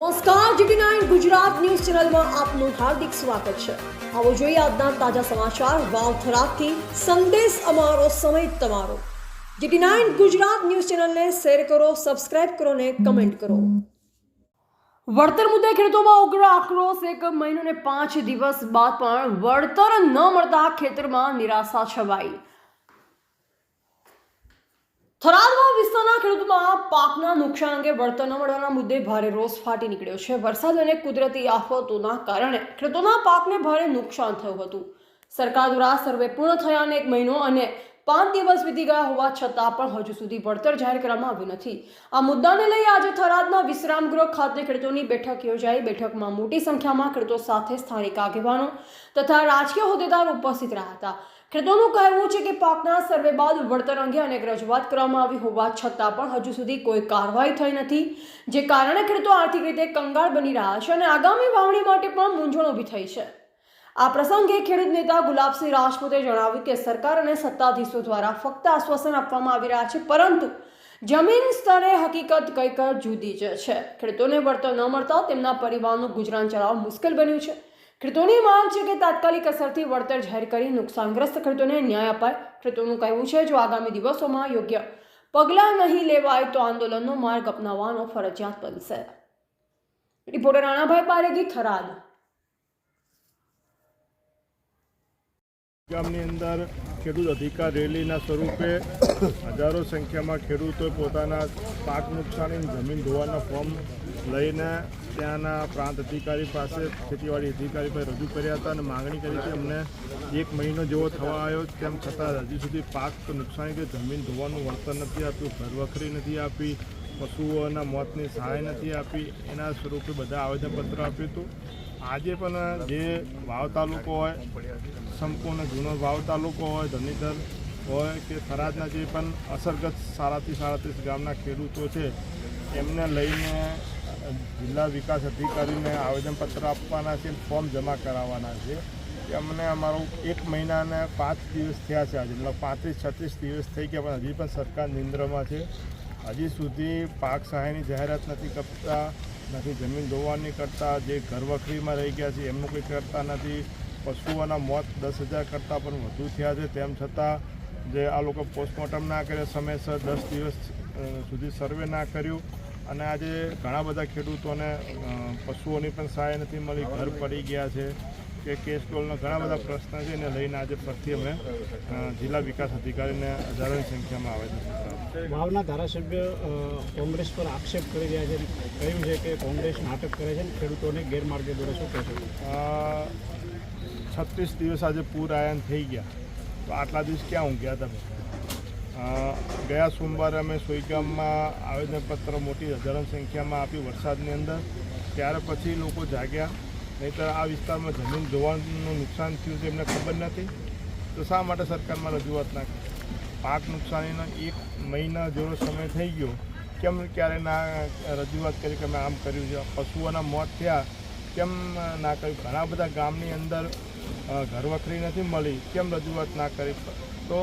નમસ્કાર GT nine Gujarat news ચેનલમાં આપનું હાર્દિક સ્વાગત છે. આવો જોઈએ આજના તાજા સમાચાર વાવથરાથી સંદેશ અમારો, સમય તમારો. જીટી નાઇન ગુજરાત ન્યૂઝ ચેનલને શેર કરો, સબસ્ક્રાઇબ કરો ને કમેન્ટ કરો. વળતર મુદ્દે ખેડૂતોમાં ઉગ્ર આક્રોશ એક મહિનો ને પાંચ દિવસ બાદ પણ વળતર ન મળતા ખેતરમાં નિરાશા છવાઈ. થરાદમાં વિસ્તારના ખેડૂતોમાં પાકના નુકસાન અંગે વળતર ન મળવાના મુદ્દે ભારે રોષ ફાટી નીકળ્યો છે. વરસાદ અને કુદરતી આફતોના કારણે ખેડૂતોના પાકને ભારે નુકસાન થયું હતું. સરકાર દ્વારા સર્વે પૂર્ણ થયા અને એક મહિનો અને પાંચ દિવસ વીતી ગયા હોવા છતાં પણ હજુ સુધી વળતર જાહેર કરવામાં આવ્યું નથી. આ મુદ્દાને લઈ આજે થરાદના વિશ્રામગૃહ ખાતે ખેડૂતોની બેઠક યોજાઈ. બેઠકમાં મોટી સંખ્યામાં ખેડૂતો સાથે સ્થાનિક આગેવાનો તથા રાજકીય હોદ્દેદાર ઉપસ્થિત રહ્યા હતા. ખેડૂતોનું કહેવું છે કે પાકના સર્વે બાદ વળતર અંગે અનેક રજૂઆત કરવામાં આવી હોવા છતાં પણ હજુ સુધી કોઈ કાર્યવાહી થઈ નથી, જે કારણે ખેડૂતો આર્થિક રીતે કંગાળ બની રહ્યા છે અને આગામી વાવણી માટે પણ મૂંઝવણ ઊભી થઈ છે. આ પ્રસંગે ખેડૂત નેતા ગુલાબસિંહ રાજપૂતે જણાવ્યું કે સરકાર અને સત્તાધીશો દ્વારા ફક્ત આશ્વાસન આપવામાં આવી રહ્યા છે, પરંતુ જમીન સ્તરે હકીકત કંઈક જુદી જ છે. ખેડૂતોને વળતર ન મળતા તેમના પરિવારનું ગુજરાન ચલાવવું મુશ્કેલ બન્યું છે. ખેડૂતોની માંગ છે કે તાત્કાલિક અસરથી વળતર જાહેર કરી નુકસાનગ્રસ્ત ખેડૂતોને ન્યાય અપાય. ખેડૂતોનું કહેવું છે, જો આગામી દિવસોમાં યોગ્ય પગલાં નહીં લેવાય તો આંદોલનનો માર્ગ અપનાવવાનો ફરજિયાત બનશે. રિપોર્ટર રાણાભાઈ પારેગી થરાદ. ગામની અંદર ખેડૂત અધિકાર રેલીના સ્વરૂપે હજારો સંખ્યામાં ખેડૂતોએ પોતાના પાક નુકસાની જમીન ધોવાના ફોર્મ લઈને ત્યાંના પ્રાંત અધિકારી પાસે ખેતીવાડી અધિકારી પાસે રજૂ કર્યા હતા અને માગણી કરી કે અમને એક મહિનો જેવો થવા આવ્યો તેમ છતાં હજી સુધી પાક નુકસાની કે જમીન ધોવાનું વળતર નથી આપ્યું ઘરવખરી નથી આપી, પશુઓના મોતની સહાય નથી આપી, એના સ્વરૂપે બધા આવેદનપત્ર આપ્યું હતું. આજે પણ જે વાવ તાલુકો હોય, સંપૂર્ણ જૂનો વાવ તાલુકો હોય, ધનીધર હોય કે થરાદના જે પણ અસરગ્રસ્ત સાડાથી સાડત્રીસ ગામના ખેડૂતો છે, એમને લઈને જિલ્લા વિકાસ અધિકારીને આવેદનપત્ર આપવાના છે, ફોર્મ જમા કરાવવાના છે. અમને અમારો એક મહિનાને પાંચ દિવસ થયા છે આજે, મતલબ પાંત્રીસ, છત્રીસ દિવસ થઈ ગયા પણ હજી પણ સરકાર નિંદ્રમાં છે. હજી સુધી પાક સહાયની જાહેરાત નથી કરતા નથી. જમીન ધોવાની કરતાં જે ઘરવખરીમાં રહી ગયા છે, એમનું કંઈ કરતા નથી. પશુઓના મોત દસ હજાર કરતાં પણ વધુ થયા છે. તેમ છતાં જે આ લોકો પોસ્ટમોર્ટમ ના કરે સમયસર દસ દિવસ સુધી સર્વે ના કર્યું. અને આજે ઘણા બધા ખેડૂતોને પશુઓની પણ સહાય નથી મળી. ઘર પડી ગયા છે. કે કેસ ડોલના ઘણા બધા પ્રશ્ન છે એને લઈને આજે ફરીથી અમે જિલ્લા વિકાસ અધિકારીને હજારોની સંખ્યામાં આવેદન વાવના ધારાસભ્ય કોંગ્રેસ પર આક્ષેપ કરી રહ્યા છે. કહ્યું છે કે કોંગ્રેસ નાટક કરે છે ખેડૂતોને ગેરમાર્ગે દોરે શું કહેશે? છત્રીસ દિવસ આજે પૂર આયન થઈ ગયા. તો આટલા દિવસ ક્યાં ઊંઘ્યા તમે? ગયા સોમવારે અમે સોઈગામમાં આવેદનપત્ર મોટી હજારો સંખ્યામાં આપી વરસાદની અંદર. ત્યાર પછી લોકો જાગ્યા. નહીંતર આ વિસ્તારમાં જમીન ધોવાનું નુકસાન થયું છે એમને ખબર નથી. તો શા માટે સરકારમાં રજૂઆત ના પાક નુકસાનીનો એક મહિના જેવો સમય થઈ ગયો. કેમ ક્યારે ના રજૂઆત કરી કે અમે આમ કર્યું છે? પશુઓના મોત થયા. કેમ ના કર્યું? ઘણા બધા ગામની અંદર ઘરવખરી નથી મળી. કેમ રજૂઆત ના કરી? તો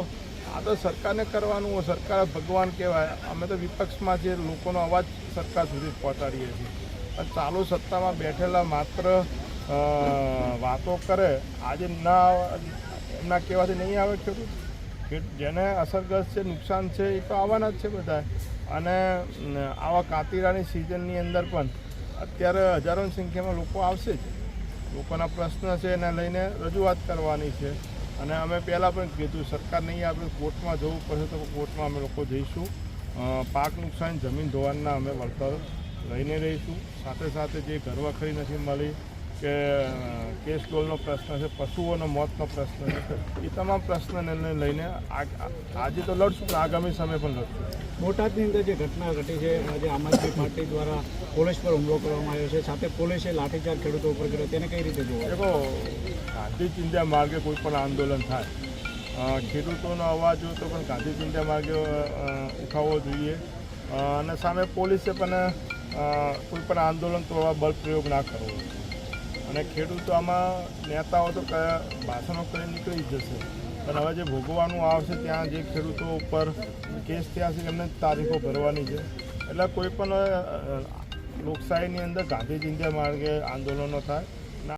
આ તો સરકારને કરવાનું હોય. સરકાર ભગવાન કહેવાય. અમે તો વિપક્ષમાં જે લોકોનો અવાજ સરકાર સુધી પહોંચાડીએ છીએ. ચાલુ સત્તામાં બેઠેલા માત્ર વાતો કરે, આજે ના એમના કહેવાથી નહીં આવે ખેડૂત કે જેને અસરગ્રસ્ત છે, નુકસાન છે, એ તો આવવાના જ છે બધા અને આવા કાતિરાની સિઝનની અંદર પણ અત્યારે હજારોની સંખ્યામાં લોકો આવશે જ. લોકોના પ્રશ્ન છે, એને લઈને રજૂઆત કરવાની છે. અને અમે પહેલાં પણ કીધું, સરકાર નહીં આપણે કોર્ટમાં જવું પડશે તો કોર્ટમાં અમે લોકો જઈશું. પાક નુકસાન, જમીન ધોવાણના અમે વળતર લઈને રહીશું. સાથે સાથે જે ઘરવખરી નથી મળી કે કેસ ગોલનો પ્રશ્ન છે પશુઓનો મોતનો પ્રશ્ન છે. એ તમામ પ્રશ્નને લઈને આ- આજે તો લડશું પણ આગામી સમય પણ લડશું. બોટાદની અંદર જે ઘટના ઘટી છે આજે આમ આદમી પાર્ટી દ્વારા પોલીસ પર હુમલો કરવામાં આવ્યો છે સાથે પોલીસે લાઠીચાર્જ ખેડૂતો ઉપર કર્યો. તેને કઈ રીતે જોવો? દેખો ગાંધી ચિંધ્યા માર્ગે કોઈ પણ આંદોલન થાય ખેડૂતોનો અવાજ હોય તો પણ ગાંધી ચિંધ્યા માર્ગે ઉઠાવવો જોઈએ. અને સામે પોલીસે પણ કોઈ પણ આંદોલન તોડવા બળ પ્રયોગ ના કરવો અને ખેડૂતો આમાં નેતાઓ તો કયા ભાષણો કરી નીકળી જશે. પણ હવે જે ભોગવવાનું આવશે ત્યાં જે ખેડૂતો ઉપર કેસ થયા છે, એમને તારીખો ભરવાની છે. એટલે કોઈ પણ લોકશાહીની અંદર ગાંધી માર્ગે આંદોલનો થાય.